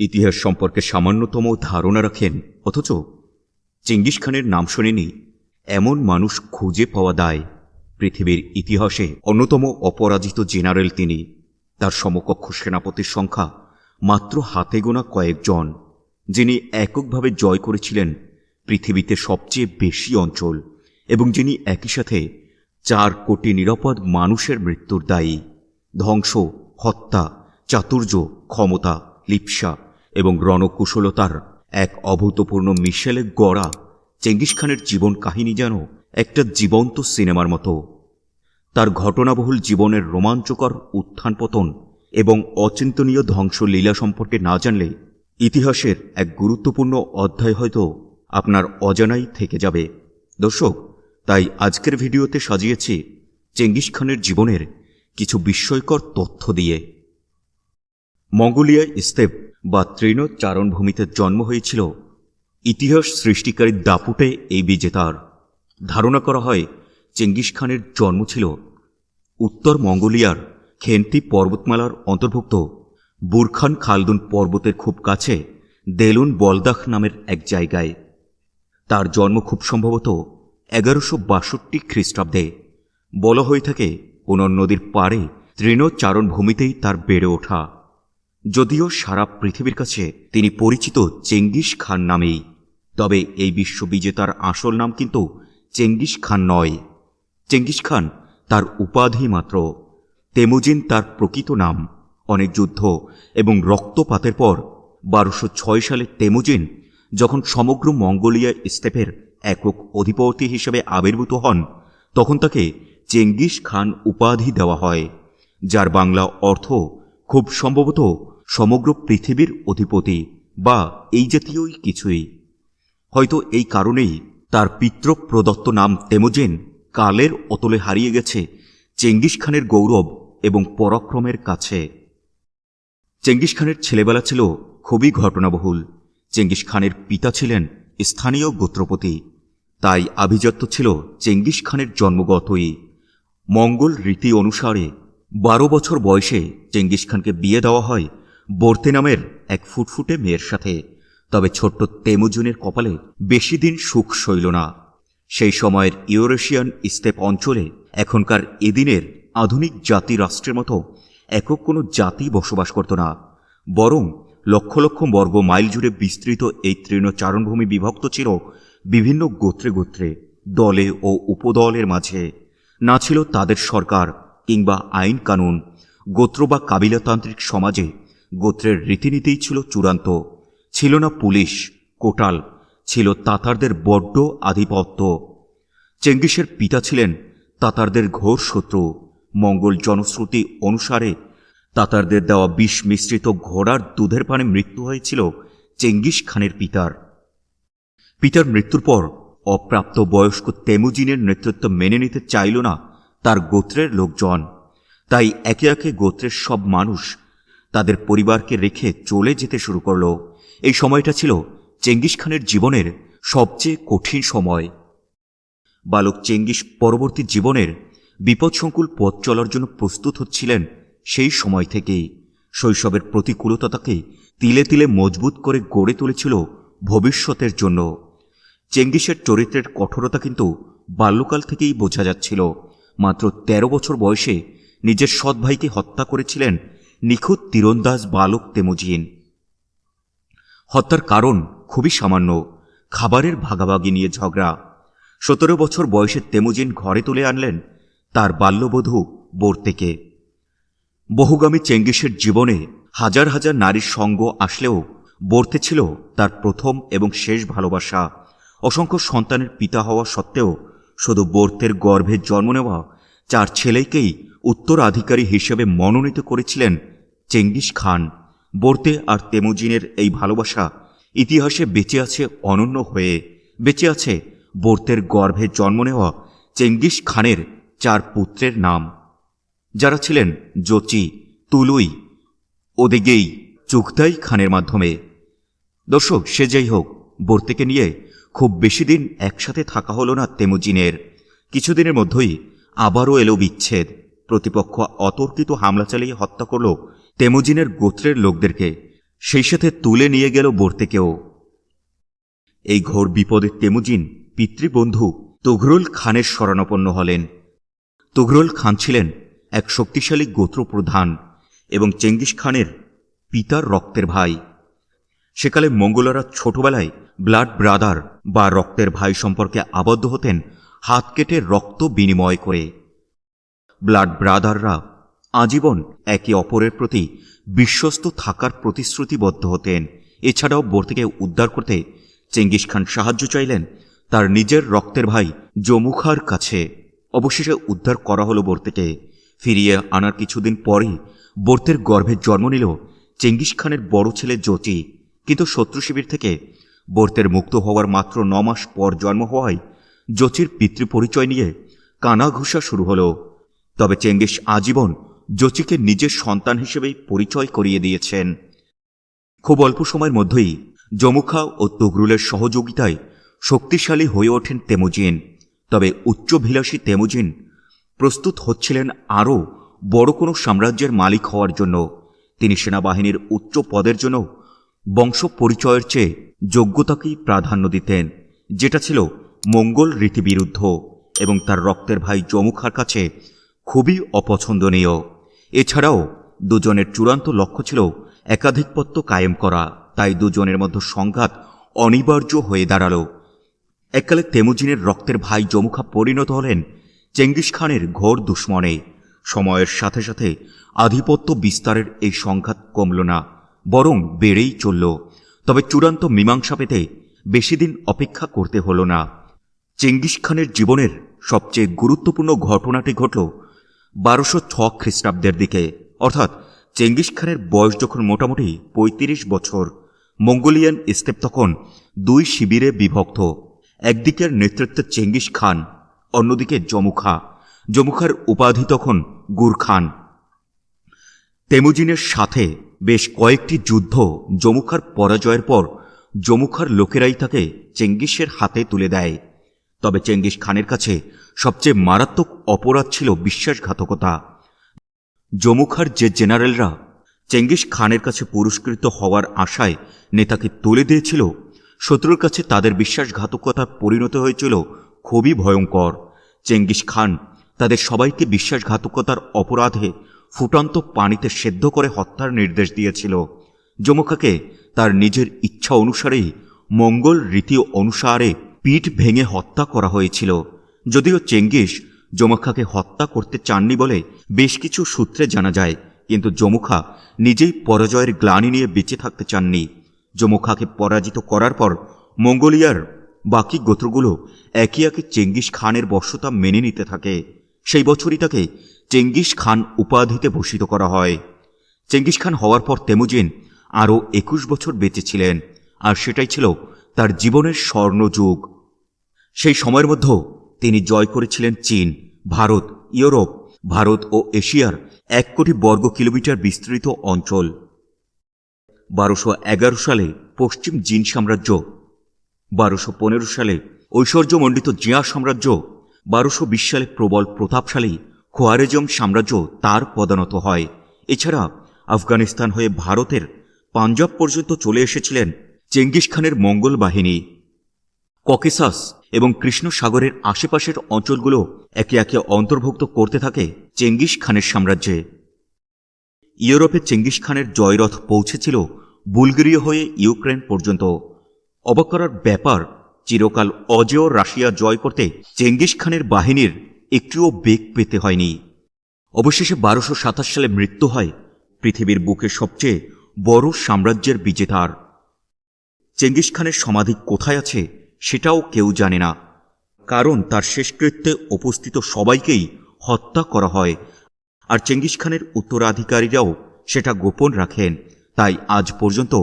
ইতিহাস সম্পর্কে সামান্যতম ধারণা রাখেন, অথচ চেঙ্গিস খানের নাম শোনেনি, এমন মানুষ খুঁজে পাওয়া দায়। পৃথিবীর ইতিহাসে অন্যতম অপরাজিত জেনারেল তিনি। তার সমকক্ষ সেনাপতির সংখ্যা মাত্র হাতে গোনা কয়েকজন, যিনি এককভাবে জয় করেছিলেন পৃথিবীতে সবচেয়ে বেশি অঞ্চল এবং যিনি একই সাথে চার কোটি নিরাপদ মানুষের মৃত্যুর দায়ী। ধ্বংস, হত্যা, চাতুর্য, ক্ষমতা, লিপসা এবং রণকুশলতার এক অভূতপূর্ণ মিশেলে গড়া চেঙ্গিস খানের জীবন কাহিনী যেন একটা জীবন্ত সিনেমার মতো। তার ঘটনাবহুল জীবনের রোমাঞ্চকর উত্থান পতন এবং অচিন্তনীয় ধ্বংস লীলা সম্পর্কে না জানলে ইতিহাসের এক গুরুত্বপূর্ণ অধ্যায় হয়তো আপনার অজানাই থেকে যাবে। দর্শক, তাই আজকের ভিডিওতে সাজিয়েছি চেঙ্গিস খানের জীবনের কিছু বিস্ময়কর তথ্য দিয়ে। মঙ্গোলিয়ায় স্তেপ বা তৃণ চারণভূমিতে জন্ম হয়েছিল, ইতিহাস সৃষ্টিকারী দাপুটে এই বিজেতার। ধারণা করা হয়, চেঙ্গিস খানের জন্ম ছিল উত্তর মঙ্গোলিয়ার খেন্তি পর্বতমালার অন্তর্ভুক্ত বুরখান খালদুন পর্বতের খুব কাছে দেলুন বলদাখ নামের এক জায়গায়। তার জন্ম খুব সম্ভবত এগারোশো বাষট্টি খ্রিস্টাব্দে। বলা হয়ে থাকে পুনর নদীর পাড়ে তৃণচারণ ভূমিতেই তার বেড়ে ওঠা। যদিও সারা পৃথিবীর কাছে তিনি পরিচিত চেঙ্গিস খান নামেই, তবে এই বিশ্ববিজেতার আসল নাম কিন্তু চেঙ্গিস খান নয়। চেঙ্গিস খান তার উপাধি মাত্র। তেমুজিন তার প্রকৃত নাম, অনেক যুদ্ধ এবং রক্তপাতের পর বারোশো ছয় সালে তেমুজিন যখন সমগ্র মঙ্গোলিয়া স্টেপের একক অধিপতি হিসেবে আবির্ভূত হন, তখন তাকে চেঙ্গিস খান উপাধি দেওয়া হয়, যার বাংলা অর্থ খুব সম্ভবত সমগ্র পৃথিবীর অধিপতি বা এই জাতীয়ই কিছুই। হয়তো এই কারণেই তার পিতৃ প্রদত্ত নাম তেমোজেন কালের অতলে হারিয়ে গেছে চেঙ্গিস খানের গৌরব এবং পরাক্রমের কাছে। চেঙ্গিস খানের ছেলেবেলা ছিল খুবই ঘটনাবহুল। চেঙ্গিস খানের পিতা ছিলেন স্থানীয় গোত্রপতি। তাই আভিজাত্য ছিল চেঙ্গিস খানের জন্মগতই। মঙ্গল রীতি অনুসারে বারো বছর বয়সে চেঙ্গিস খানকে বিয়ে দেওয়া হয় বর্তে নামের এক ফুটফুটে মেয়ের সাথে। তবে ছোট্ট তেমুজুনের কপালে বেশি দিন সুখ সইল না। সেই সময়ের ইউরেশিয়ান স্টেপ অঞ্চলে এখনকার এদিনের আধুনিক জাতি রাষ্ট্রের মতো একক কোনো জাতি বসবাস করত না। বরং লক্ষ লক্ষ বর্গ মাইল জুড়ে বিস্তৃত এই তৃণ চারণভূমি বিভক্ত ছিল বিভিন্ন গোত্রে গোত্রে, দলে ও উপদলের মাঝে। না ছিল তাদের সরকার কিংবা আইন কানুন, গোত্র বা কাবিলাতান্ত্রিক সমাজে গোত্রের রীতিনীতিই ছিল চূড়ান্ত। ছিল না পুলিশ, কোটাল, ছিল তাতারদের বড্ড আধিপত্য। চেঙ্গিসের পিতা ছিলেন তাতারদের ঘোর শত্রু। মঙ্গল জনশ্রুতি অনুসারে তাতারদের দেওয়া বিষ মিশ্রিত ঘোড়ার দুধের পানে মৃত্যু হয়েছিল চেঙ্গিস খানের পিতার। পিতার মৃত্যুর পর অপ্রাপ্ত বয়স্ক তেমুজিনের নেতৃত্ব মেনে নিতে চাইল না তার গোত্রের লোকজন। তাই একে একে গোত্রের সব মানুষ তাদের পরিবারকে রেখে চলে যেতে শুরু করল। এই সময়টা ছিল চেঙ্গিস খানের জীবনের সবচেয়ে কঠিন সময়। বালক চেঙ্গিস পরবর্তী জীবনের বিপদসংকুল পথ চলার জন্য প্রস্তুত হচ্ছিলেন সেই সময় থেকেই। শৈশবের প্রতিকূলতা তাকে তিলে তিলে মজবুত করে গড়ে তুলেছিল ভবিষ্যতের জন্য। চেঙ্গিসের চরিত্রের কঠোরতা কিন্তু বাল্যকাল থেকেই বোঝা যাচ্ছিল। মাত্র ১৩ বছর বয়সে নিজের সৎ ভাইকে হত্যা করেছিলেন নিখুঁত তীরন্দাজ বালক তেমুজিন। হত্যার কারণ খুবই সামান্য, খাবারের ভাগাভাগি নিয়ে ঝগড়া। সতেরো বছর বয়সে তেমুজিন ঘরে তুলে আনলেন তার বাল্যবধূ বর্তেকে। বহুগামী চেঙ্গিসের জীবনে হাজার হাজার নারীর সঙ্গ আসলেও বর্তে ছিল তার প্রথম এবং শেষ ভালোবাসা। অসংখ্য সন্তানের পিতা হওয়া সত্ত্বেও শুধু বর্তের গর্ভে জন্ম নেওয়া, চার ছেলেকেই উত্তরাধিকারী হিসেবে মনোনীত করেছিলেন চেঙ্গিস খান। বর্তে আর তেমুজিনের এই ভালোবাসা ইতিহাসে বেঁচে আছে অনন্য হয়ে। বেঁচে আছে বর্তের গর্ভে জন্ম নেওয়া চেঙ্গিস খানের চার পুত্রের নাম। যারা ছিলেন জচি তুলুই, ওদিগেই, চুগতাই খানের মাধ্যমে। দর্শক, সে যাই হোক, বর্তেকে নিয়ে খুব বেশি দিন একসাথে থাকা হলো না তেমুজিনের। কিছুদিনের মধ্যেই আবারও এলো বিচ্ছেদ। প্রতিপক্ষ অতর্কিত হামলা চালিয়ে হত্যা করল তেমুজিনের গোত্রের লোকদেরকে। সেই সাথে তুলে নিয়ে গেল বর্তেকেও। এই ঘোর বিপদে তেমুজিন পিতৃবন্ধু তগরুল খানের শরণাপন্ন হলেন। তগরুল খান ছিলেন এক শক্তিশালী গোত্রপ্রধান এবং চেঙ্গিস খানের পিতার রক্তের ভাই। সেকালে মঙ্গলরা ছোটবেলায় ব্লাড ব্রাদার বা রক্তের ভাই সম্পর্কে আবদ্ধ হতেন, হাত কেটে রক্ত বিনিময় করে। ব্লাড ব্রাদাররা আজীবন একে অপরের প্রতি বিশ্বস্ত থাকার প্রতিশ্রুতিবদ্ধ হতেন। এছাড়াও বোর থেকে উদ্ধার করতে চেঙ্গিস খান সাহায্য চাইলেন তার নিজের রক্তের ভাই জমুখার কাছে। অবশেষে উদ্ধার করা হলো বোর থেকে। ফিরিয়ে আনার কিছুদিন পরই বর্তের গর্ভে জন্ম নিল চেঙ্গিস খানের বড় ছেলে জ্যোতি। কিন্তু শত্রু শিবির থেকে বর্তের মুক্ত হওয়ার মাত্র ন মাস পর জন্ম হওয়ায় জ্যোতির পিতৃপরিচয় নিয়ে কানাঘুষা শুরু হলো। তবে চেঙ্গিস আজীবন জচিকে নিজের সন্তান হিসেবেই পরিচয় করিয়ে দিয়েছেন। খুব অল্প সময়ের মধ্যেই জমুখা ও তগরুলের সহযোগিতায় শক্তিশালী হয়ে ওঠেন তেমুজিন। তবে উচ্চভিলাষী তেমুজিন প্রস্তুত হচ্ছিলেন আরও বড় কোনো সাম্রাজ্যের মালিক হওয়ার জন্য। তিনি সেনাবাহিনীর উচ্চ পদের জন্য বংশ পরিচয়ের চেয়ে যোগ্যতাকেই প্রাধান্য দিতেন, যেটা ছিল মঙ্গল রীতিবিরুদ্ধ এবং তার রক্তের ভাই জমুখার কাছে খুবই অপছন্দনীয়। এছাড়াও দুজনের চূড়ান্ত লক্ষ্য ছিল একাধিপত্য কায়েম করা, তাই দুজনের মধ্যে সংঘাত অনিবার্য হয়ে দাঁড়াল। এককালে তেমুজিনের রক্তের ভাই জমুখা পরিণত হলেন চেঙ্গিস খানের ঘোর দুশ্মনে। সময়ের সাথে সাথে আধিপত্য বিস্তারের এই সংঘাত কমল না, বরং বেড়েই চলল। তবে চূড়ান্ত মীমাংসা পেতে বেশি দিন অপেক্ষা করতে হল না। চেঙ্গিস খানের জীবনের সবচেয়ে গুরুত্বপূর্ণ ঘটনাটি ঘটল বারোশো ছ খ্রিস্টাব্দের দিকে। অর্থাৎ চেঙ্গিস খানের বয়স যখন মোটামুটি পঁয়ত্রিশ বছর, মঙ্গোলিয়ান স্টেপ তখন দুই শিবিরে বিভক্ত। একদিকের নেতৃত্বে চেঙ্গিস খান, অন্যদিকে জমুখা জমুখার উপাধি তখন গুর খান তেমুজিনের সাথে বেশ কয়েকটি যুদ্ধ জমুখার পরাজয়ের পর জমুখার লোকেরাই তাকে চেঙ্গিসের হাতে তুলে দেয়। তবে চেঙ্গিস খানের কাছে সবচেয়ে মারাত্মক অপরাধ ছিল বিশ্বাসঘাতকতা। জমুখার যে জেনারেলরা চেঙ্গিস খানের কাছে পুরস্কৃত হওয়ার আশায় নেতাকে তুলে দিয়েছিল, শত্রুর কাছে তাদের বিশ্বাসঘাতকতার পরিণত হয়েছিল খুবই ভয়ঙ্কর। চেঙ্গিস খান তাদের সবাইকে বিশ্বাসঘাতকতার অপরাধে ফুটন্ত পানিতে সেদ্ধ করে হত্যার নির্দেশ দিয়েছিল। জমুখাকে তার নিজের ইচ্ছা অনুসারেই মঙ্গল রীতি অনুসারে পিঠ ভেঙে হত্যা করা হয়েছিল। যদিও চেঙ্গিস জমুখাকে হত্যা করতে চাননি বলে বেশ কিছু সূত্রে জানা যায়, কিন্তু যমুখা নিজেই পরাজয়ের গ্লানি নিয়ে বেঁচে থাকতে চাননি। যমুখাকে পরাজিত করার পর মঙ্গোলিয়ার বাকি গোত্রগুলো একে একে চেঙ্গিস খানের বর্ষতা মেনে নিতে থাকে। সেই বছরই তাকে চেঙ্গিস খান উপাধিতে ভূষিত করা হয়। চেঙ্গিস খান হওয়ার পর তেমুজিন আরও একুশ বছর বেঁচে ছিলেন, আর সেটাই ছিল তার জীবনের স্বর্ণযুগ। সেই সময়ের মধ্যেও তিনি জয় করেছিলেন চীন, ভারত, ইউরোপ, ভারত ও এশিয়ার এক কোটি বর্গ কিলোমিটার বিস্তৃত অঞ্চল। বারোশো এগারো সালে পশ্চিম জিন সাম্রাজ্য, বারোশো পনেরো সালে ঐশ্বর্যমণ্ডিত জিয়া সাম্রাজ্য, বারোশো বিশ সালে প্রবল প্রতাপশালী খোয়ারেজম সাম্রাজ্য তার পদানত হয়। এছাড়া আফগানিস্তান হয়ে ভারতের পাঞ্জাব পর্যন্ত চলে এসেছিলেন চেঙ্গিস খানের মঙ্গল বাহিনী। ককেসাস এবং কৃষ্ণ সাগরের আশেপাশের অঞ্চলগুলো একে একে অন্তর্ভুক্ত করতে থাকে চেঙ্গিস খানের সাম্রাজ্যে। ইউরোপে চেঙ্গিস খানের জয়রথ পৌঁছেছিল বুলগেরীয় হয়ে ইউক্রেন পর্যন্ত। অবাক করার ব্যাপার, চিরকাল অজেয় রাশিয়া জয় করতে চেঙ্গিস খানের বাহিনীর একটুও বেগ পেতে হয়নি। অবশেষে বারোশো সাতাশ সালে মৃত্যু হয় পৃথিবীর বুকে সবচেয়ে বড় সাম্রাজ্যের বিজেতার। চেঙ্গিস খানের সমাধি কোথায় আছে সেটাও কেউ জানে না, কারণ তার শেষকৃত্যে উপস্থিত সবাইকেই হত্যা করা হয়, আর চেঙ্গিস খানের উত্তরাধিকারীরাও সেটা গোপন রাখেন। তাই আজ পর্যন্ত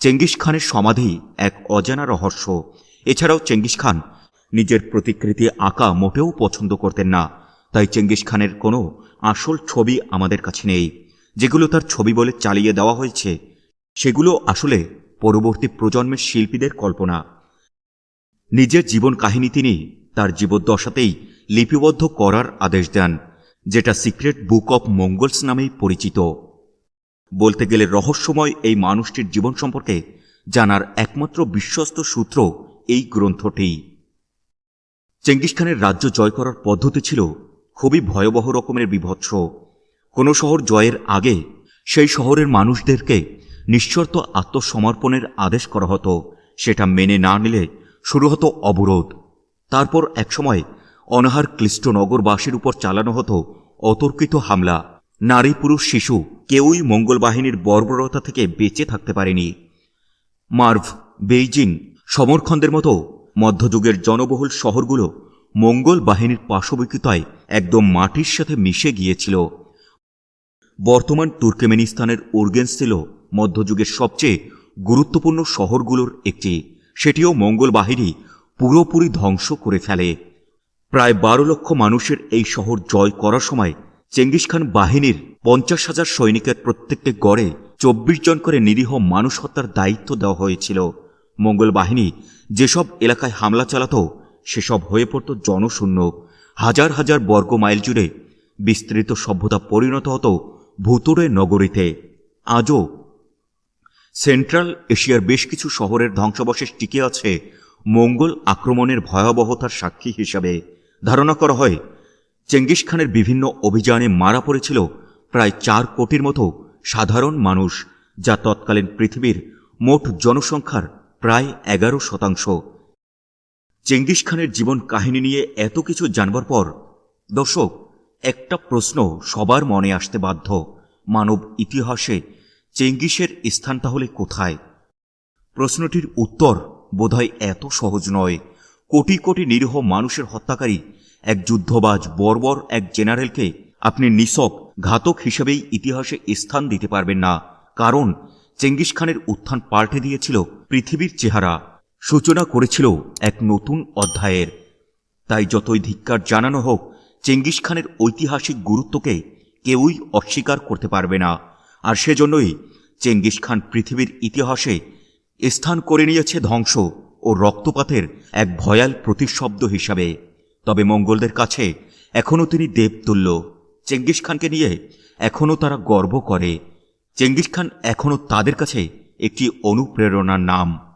চেঙ্গিস খানের সমাধি এক অজানা রহস্য। এছাড়াও চেঙ্গিস খান নিজের প্রতিকৃতি আঁকা মোটেও পছন্দ করতেন না। তাই চেঙ্গিস খানের কোনো আসল ছবি আমাদের কাছে নেই। যেগুলো তার ছবি বলে চালিয়ে দেওয়া হয়েছে, সেগুলো আসলে পরবর্তী প্রজন্মের শিল্পীদের কল্পনা। নিজের জীবন কাহিনী তিনি তার জীবদ্দশাতেই লিপিবদ্ধ করার আদেশ দেন, যেটা সিক্রেট বুক অব মঙ্গলস নামেই পরিচিত। বলতে গেলে রহস্যময় এই মানুষটির জীবন সম্পর্কে জানার একমাত্র বিশ্বস্ত সূত্র এই গ্রন্থটি। চেঙ্গিস খানের রাজ্য জয় করার পদ্ধতি ছিল খুবই ভয়াবহ রকমের বিভৎস। কোনো শহর জয়ের আগে সেই শহরের মানুষদেরকে নিঃশর্ত আত্মসমর্পণের আদেশ করা হতো। সেটা মেনে না নিলে শুরু হতো অবরোধ। তারপর একসময় অনাহার ক্লিষ্ট নগরবাসীর উপর চালানো হতো অতর্কিত হামলা। নারী, পুরুষ, শিশু কেউই মঙ্গল বাহিনীর বর্বরতা থেকে বেঁচে থাকতে পারেনি। মার্ভ, বেইজিং, সমরখন্দের মতো মধ্যযুগের জনবহুল শহরগুলো মঙ্গল বাহিনীর পাশবিকতায় একদম মাটির সাথে মিশে গিয়েছিল। বর্তমান তুর্কমেনিস্তানের উর্গেন্স ছিল মধ্যযুগের সবচেয়ে গুরুত্বপূর্ণ শহরগুলোর একটি। সেটিও মঙ্গল বাহিনী পুরোপুরি ধ্বংস করে ফেলে। প্রায় বারো লক্ষ মানুষের এই শহর জয় করার সময় চেঙ্গিস খান বাহিনীর পঞ্চাশ হাজার সৈনিকের প্রত্যেককে গড়ে চব্বিশ জন করে নিরীহ মানুষ হত্যার দায়িত্ব দেওয়া হয়েছিল। মঙ্গল বাহিনী যেসব এলাকায় হামলা চালাতো, সেসব হয়ে পড়ত জনশূন্য। হাজার হাজার বর্গ মাইল জুড়ে বিস্তৃত সভ্যতা পরিণত হতো ভুতুরে নগরীতে। আজও সেন্ট্রাল এশিয়ার বেশ কিছু শহরের ধ্বংসাবশেষ টিকে আছে মঙ্গল আক্রমণের ভয়াবহতার সাক্ষী হিসাবে। ধারণা করা হয়, চেঙ্গিস খানের বিভিন্ন অভিযানে মারা পড়েছিল প্রায় চার কোটির মতো সাধারণ মানুষ, যা তৎকালীন পৃথিবীর মোট জনসংখ্যার প্রায় এগারো শতাংশ। চেঙ্গিস খানের জীবন কাহিনী নিয়ে এত কিছু জানবার পর, দর্শক, একটা প্রশ্ন সবার মনে আসতে বাধ্য। মানব ইতিহাসে চেঙ্গিসের স্থান তাহলে কোথায়? প্রশ্নটির উত্তর বোধহয় এত সহজ নয়। কোটি কোটি নিরীহ মানুষের হত্যাকারী, এক যুদ্ধবাজ বর্বর এক জেনারেলকে আপনি নিছক, ঘাতক হিসেবেই ইতিহাসে স্থান দিতে পারবেন না। কারণ, চেঙ্গিস খানের উত্থান পাল্টে দিয়েছিল পৃথিবীর চেহারা সূচনা করেছিল এক নতুন অধ্যায়ের। তাই যতই ধিক্কার জানানো হোক, চেঙ্গিস খানের ঐতিহাসিক গুরুত্বকে কেউই অস্বীকার করতে পারবে না। আর সেজন্যই চেঙ্গিস খান পৃথিবীর ইতিহাসে স্থান করে নিয়েছে ধ্বংস ও রক্তপাতের এক ভয়াল প্রতিশব্দ হিসাবে। তবে মঙ্গলদের কাছে এখনও তিনি দেবতুল্য। চেঙ্গিস খানকে নিয়ে এখনও তারা গর্ব করে। চেঙ্গিস খান এখনও তাদের কাছে একটি অনুপ্রেরণার নাম।